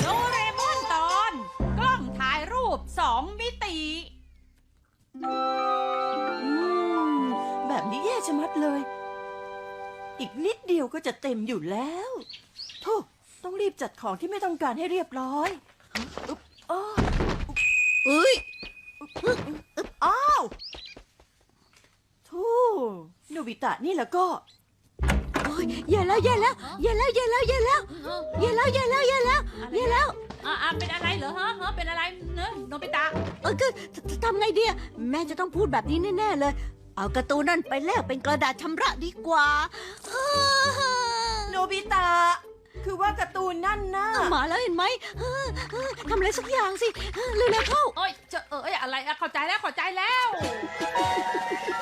โดเรมอนตอน กล้องถ่ายรูปสองมิติ อืม แบบนี้แย่ชะมัดเลย อีกนิดเดียวก็จะเต็มอยู่แล้วโธ่ต้องรีบจัดของที่ไม่ต้องการให้เรียบร้อยอึ๊บอ้อเอ้ยอ้าวโธ่โนบิตะนี่แล้วก็ ยอย่าแล้วอย่าแล้วอย่าแล้วอย่าแล้วอย่าแล้วเอย่าแล้วอย่าแล้วอย่าแล้วอย่าแล้วอ่เป็นอะไรเหรอฮะเป็นอะไรเนอะโนบิตาเออคือทำไงดีอแม่จะต้องพูดแบบนี้แน่ๆเลย เอากระตูนนั่นไปแลกเป็นกระดาษชำระดีกว่าโนบิตะ คือว่ากระตูนนั่นนะมาแล้วเห็นไหมทำอะไรสักอย่างสิเร็วๆเข้า โอ้ยเจอเอ้อะไรเข้าใจแล้วเข้าใจแล้ว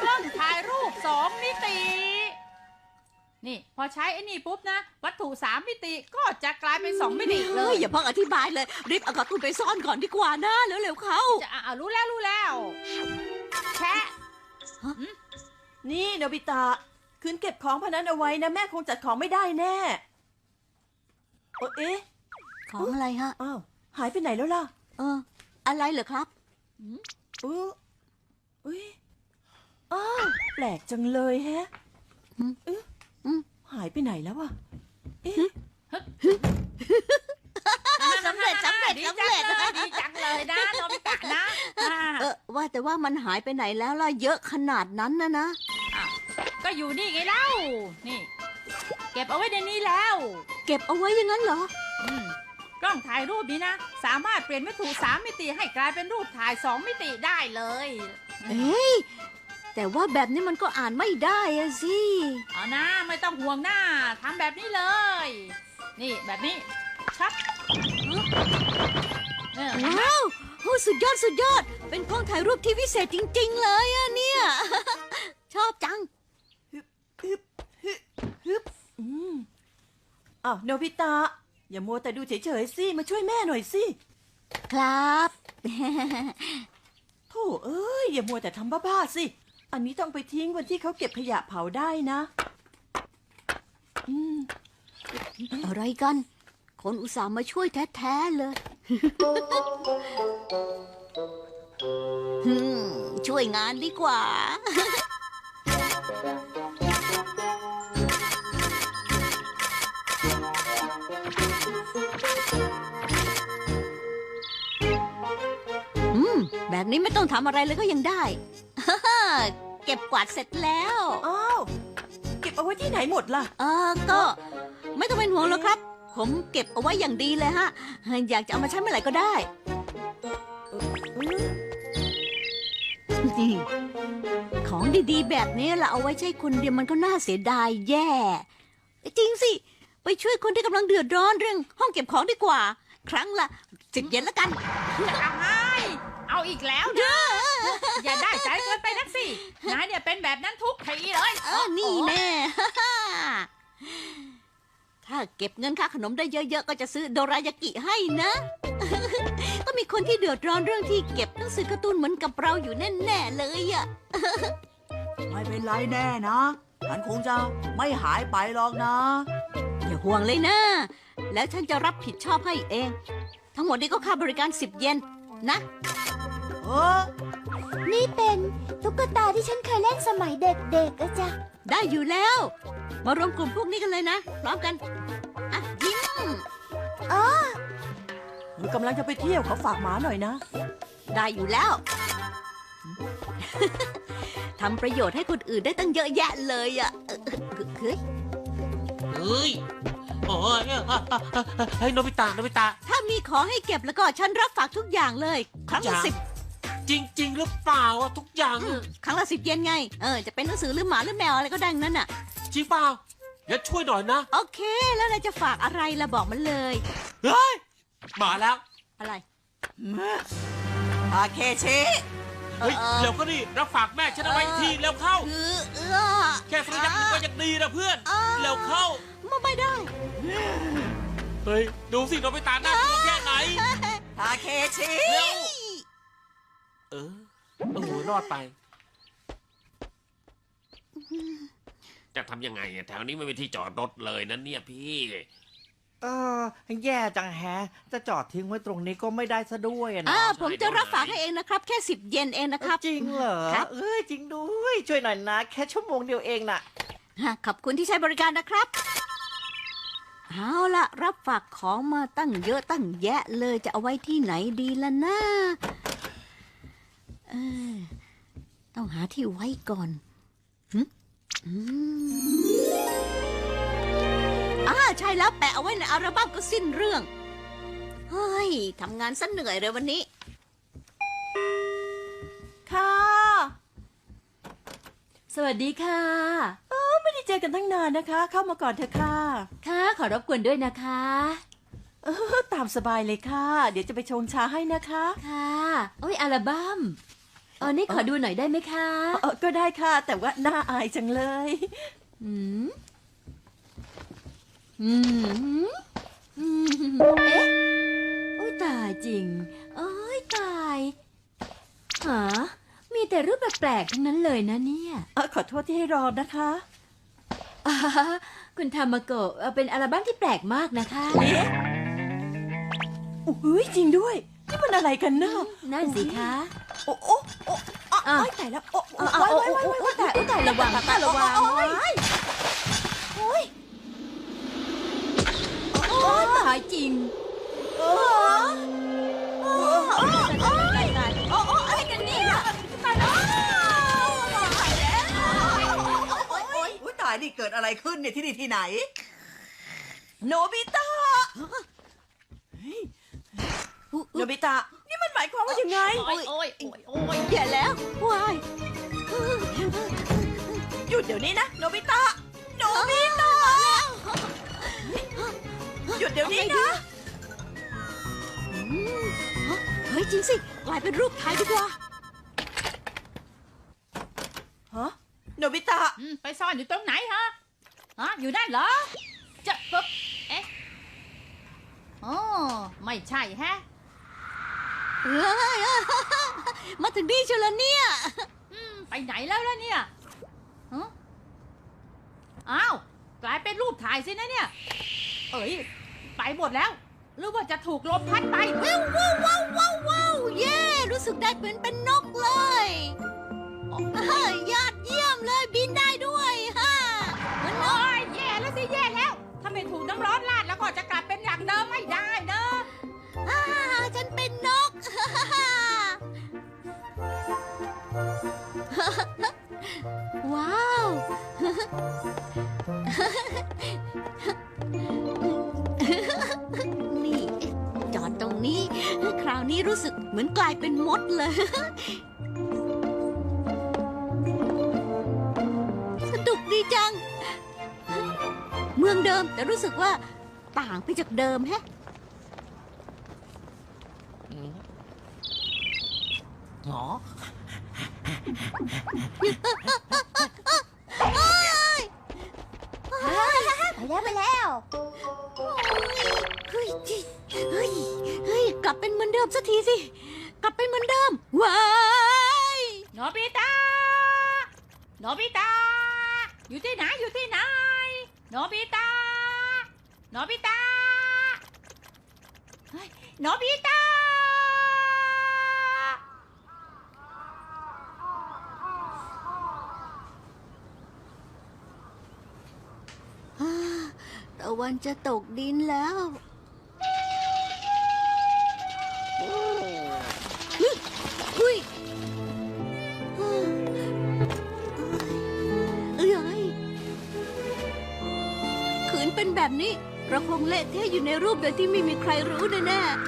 เพิ่งถ่ายรูปสองมิติ นี่พอใช้ไอ้นี่ปุ๊บนะ วัตถุสามมิติก็จะกลายเป็นสองมิติเลเฮ้ยยอย่าเพิ่งอธิบายเลย รีบเอาการ์ตูนไปซ่อนก่อนดีกว่านะเร็วๆเข้าจะอะอะรู้แล้วรู้แล้วแชะนี่โนบิตะคืนเก็บของพวกนั้นเอาไว้นะแม่คงจัดของไม่ได้แน่เออเอ๊ะของอะไรฮะ อ้าวหายไปไหนแล้วล่ะเออ อะไรเหรอครับเอออุ้ยอ้าวแปลกจังเลยแฮะอืม เอ๊ะอืม หายไปไหนแล้วอะเอ๊ะสำเร็จสำเร็จดีสำจังเร็จเลยดีจังเลยนะโนบิตะนะอ่าเออว่าแต่ว่ามันหายไปไหนแล้วล่ะเยอะขนาดนั้นนะนะอ้าวก็อยู่นี่ไงเล่า นี่ เก็บเอาไว้ในนี้แล้วเก็บเอาไว้อย่างนั้นเหรอ อืมกล้องถ่ายรูปนี้นะ สามารถเปลี่ยนวัตถุสามมิติให้กลายเป็นรูปถ่ายสองมิติได้เลย เอ้ย แต่ว่าแบบนี้มันก็อ่านไม่ได้อะสิเอานะไม่ต้องห่วงหน้าทำแบบนี้เลย นี่แบบนี้ชับเออว้าวโอ้สุดยอดสุดยอด เป็นกล้องถ่ายรูปที่วิเศษจริง ๆ เลยอะเนี่ย ชอบจังฮึบฮึบฮึบอืมอ้าวโนบิตะอย่ามัวแต่ดูเฉยๆสิมาช่วยแม่หน่อยสิครับ โธ่เอ้ยอย่ามัวแต่ทำบ้าๆสิ อันนี้ต้องไปทิ้งวันที่เขาเก็บขยะเผาได้นะอืมอะไรกัน คนอุตส่าห์มาช่วยแท้ๆเลยฮึมช่วยงานดีกว่า อืม แบบนี้ไม่ต้องทำอะไรเลยก็ยังได้ เก็บกวาดเสร็จแล้ว อ้าวเก็บเอาไว้ที่ไหนหมดล่ะ เออก็ไม่ต้องเป็นห่วงหรอกครับ ผมเก็บเอาไว้อย่างดีเลยฮะ อยากจะเอามาใช้เมื่อไหร่ก็ได้ ของดีๆ แบบนี้เราเอาไว้ใช้คนเดียวมันก็น่าเสียดายแย่ จริงสิ ไปช่วยคนที่กำลังเดือดร้อนเรื่อง ห้องเก็บของดีกว่า ครั้งละสิบเยนละกันจะเอาให้เอาอีกแล้วนะ อย่าได้ใจเกินไปนักสินายเนี่ยเป็นแบบนั้นทุกทีเลยเออนี่แน่ ถ้าเก็บเงินค่าขนมได้เยอะๆ ก็จะซื้อโดรายากิให้นะ ก็มีคนที่เดือดร้อนเรื่องที่เก็บหนังสือการ์ตูนเหมือนกับเราอยู่แน่ๆเลยอะไม่เป็นไรแน่นะฉันคงจะไม่หายไปหรอกนะ อย่าห่วงเลยนะ แล้วฉันจะรับผิดชอบให้เอง ทั้งหมดนี้ก็ค่าบริการ10เยนนะ เออ นี่เป็นตุ๊กตาที่ฉันเคยเล่นสมัยเด็กๆอะจ้ะได้อยู่แล้ว มารวมกลุ่มพวกนี้กันเลยนะ พร้อมกัน อะยิ้มหนูกำลังจะไปเที่ยวขอฝากหมาหน่อยนะ ได้อยู่แล้ว ทำประโยชน์ให้คนอื่นได้ตั้งเยอะแยะเลยอะเออเฮ้ยเฮ้ยโอ้ยอะอะอะอะเฮ้ยโนบิตะโนบิตะถ้ามีของให้เก็บแล้วก็ฉันรับฝากทุกอย่างเลย ครั้งละอย่างสิบ จริง ๆ หรือเปล่าอะทุกอย่างอืมครั้งละสิบเยนไง เออ จะเป็นหนังสือหรือหมาหรือแมวอะไรก็ได้ทั้งนั้นน่ะ จริงเปล่างั้นช่วยหน่อยนะโอเค แล้วเราจะฝากอะไรละบอกมันเลย เฮ้ยมาแล้วอะไรทาเคชิเฮ้ยเออ เร็วก็ดิรับฝากแม่ฉันเอาไว้ทีเร็วเข้า คือเออแค่สัญญาณก็ยังดีนะเพื่อนเออเร็วเข้าไม่ไม่ได้ เฮ้ยดูสิโนบิตะน่ากลัวแค่ไหนทาเคชิ เร็ว เออโอ้โหรอดไป จะทำยังไงอะแถวนี้ไม่มีที่จอดรถเลยนะเนี่ยพี่ เออแย่จังแฮะ จะจอดทิ้งไว้ตรงนี้ก็ไม่ได้ซะด้วยอะนะอ่าผมจะรับฝากให้เองนะครับ แค่สิบเยนเองนะครับ จริงเหรอครับ เอ้ยจริงด้วย ช่วยหน่อยนะ แค่ชั่วโมงเดียวเองน่ะ ฮะขอบคุณที่ใช้บริการนะครับ เอาละรับฝากของมาตั้งเยอะตั้งแยะเลยจะเอาไว้ที่ไหนดีล่ะนะ เออ ต้องหาที่ไว้ก่อนหึอืมอ่าใช่แล้วแปะเอาไว้ในอัลบั้มก็สิ้นเรื่อง เฮ้ยทำงานซะเหนื่อยเลยวันนี้ ค่ะ สวัสดีค่ะไม่ได้เจอกันตั้งนานนะคะ เข้ามาก่อนเถอะค่ะ ค่ะ ขอรบกวนด้วยนะคะ เออตามสบายเลยค่ะ เดี๋ยวจะไปชงชาให้นะคะ ค่ะโอ้ยอัลบั้มเออนี่ขอดูหน่อยได้ไหมคะเออก็ได้ค่ะ แต่ว่าน่าอายจังเลยอืมอืมอืมเอ๊ะโอ้ยตายจริงโอ้ยตายหามีแต่รูปแปลกๆทั้งนั้นเลยนะเนี่ยเออขอโทษที่ให้รอนะคะอ่าคุณทามาโกะเอ่อเป็นอัลบั้มที่แปลกมากนะคะ อุ้ยจริงด้วย นี่มันอะไรกันเนาะนั่นสิคะ โอ้โอ้โอ้อะอะไอ้ยตายแล้วโอ้โอ้เอาเอาไว้เอาไว้เอาไว้ไว้เอาแต่เอาแต่ระวังค่ะระวังโอ้ยไว้โอ้ยโอ้ยตายจริงโอ้ยโอ้ยโอ้ยโอ้ยตายโอ้โอ้อะไรกันเนี่ยตายแล้วโอ๊ยโอ๊ยอุ๊ยตายนี่เกิดอะไรขึ้นเนี่ยที่นี่ที่ไหน โนบิตะเฮ้ย โนบิตะ นี่มันหมายความว่ายังไง โอ้ยโอ้ยโอ้ยโอ้ยอย่าแล้ววายหยุดเดี๋ยวนี้นะโนบิตะโนบิตะหยุดเดี๋ยวนี้นะอืมฮะเฮ้ยจริงสิ กลายเป็นรูปถ่ายดีกว่าฮะโนบิตะอืมไปซ่อนอยู่ตรงไหนฮะฮะอยู่นั่นเหรอ จะปึ๊บเอ๊ะอ๋อไม่ใช่แฮะ เอ้ยมาถึงนี่เชียวแล้วเนี่ยอืมไปไหนแล้วล่ะเนี่ยฮะอ้าว กลายเป็นรูปถ่ายสินะเนี่ย เอ้ย ไปหมดแล้ว หรือว่าจะถูกลมพัดไป ว้าวว้าวว้าวว้าวเย้ รู้สึกได้เหมือนเป็นนกเลย นี่ จอดตรงนี้ คราวนี้รู้สึกเหมือนกลายเป็นมดเลยสนุกดีจัง เมืองเดิมแต่รู้สึกว่าต่างไปจากเดิมแฮะอ๋อ ไป แล้วไปแล้วเฮ้ยเฮ้ยเฮ้ยกลับเป็นเหมือนเดิมสักทีสิ กลับเป็นเหมือนเดิมว้ายโนบิตะโนบิตะอยู่ที่ไหนอยู่ที่ไหนโนบิตะโนบิตะเฮ้ยโนบิตะ อ่า ตะวันจะตกดินแล้วเฮ้ยเฮ้ยเอ้ยขืนเป็นแบบนี้เราคงเละเทะอยู่ในรูปโดยที่ไม่มีใครรู้แน่ๆ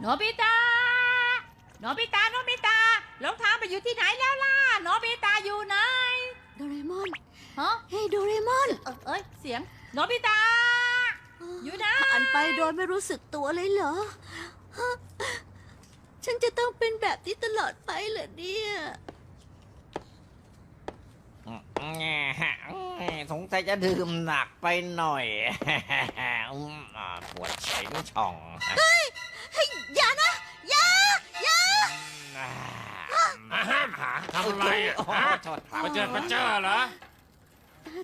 โนบิตะโนบิตะโนบิตะหลงทางไปอยู่ที่ไหนแล้วล่ะโนบิตะอยู่ไหนโดเรมอนฮะเฮ้ยโดเรมอนเอ้ยเอ้ยเสียงโนบิตะอยู่ไหนผ่านไปโดยไม่รู้สึกตัวเลยเหรอฮะฉันจะต้องเป็นแบบนี้ตลอดไปเหรอเนี่ยสงสัยจะดื่มหนักไปหน่อยอืมอ่าปวดเฉงช่อง เฮ้ย อ่าฮะทำอะไรอะโอ้โหฮะโทษครับมาเจอมาเจอเหรอ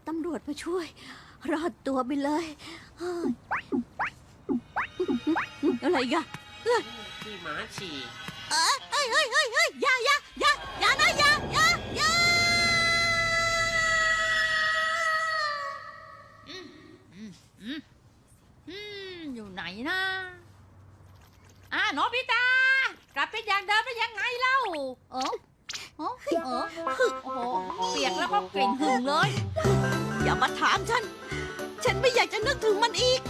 ตำรวจมาช่วย รอดตัวไปเลยเฮ้ยอะไรอีกันเอ้ยที่หมาฉี่เอ้ยเอ้ยเอ้ยเอ้ยเอ้ยอย่าอย่าอย่าอย่านะอย่าอย่าอย่าอืมอยู่ไหนนะอ่าโนบิตะ กลับเป็นอย่างเดิมได้ยังไงเล่าเออเออเออโอ้โหเปียกแล้วก็กลิ่นหึงเลย อย่ามาถามฉัน ฉันไม่อยากจะนึกถึงมันอีก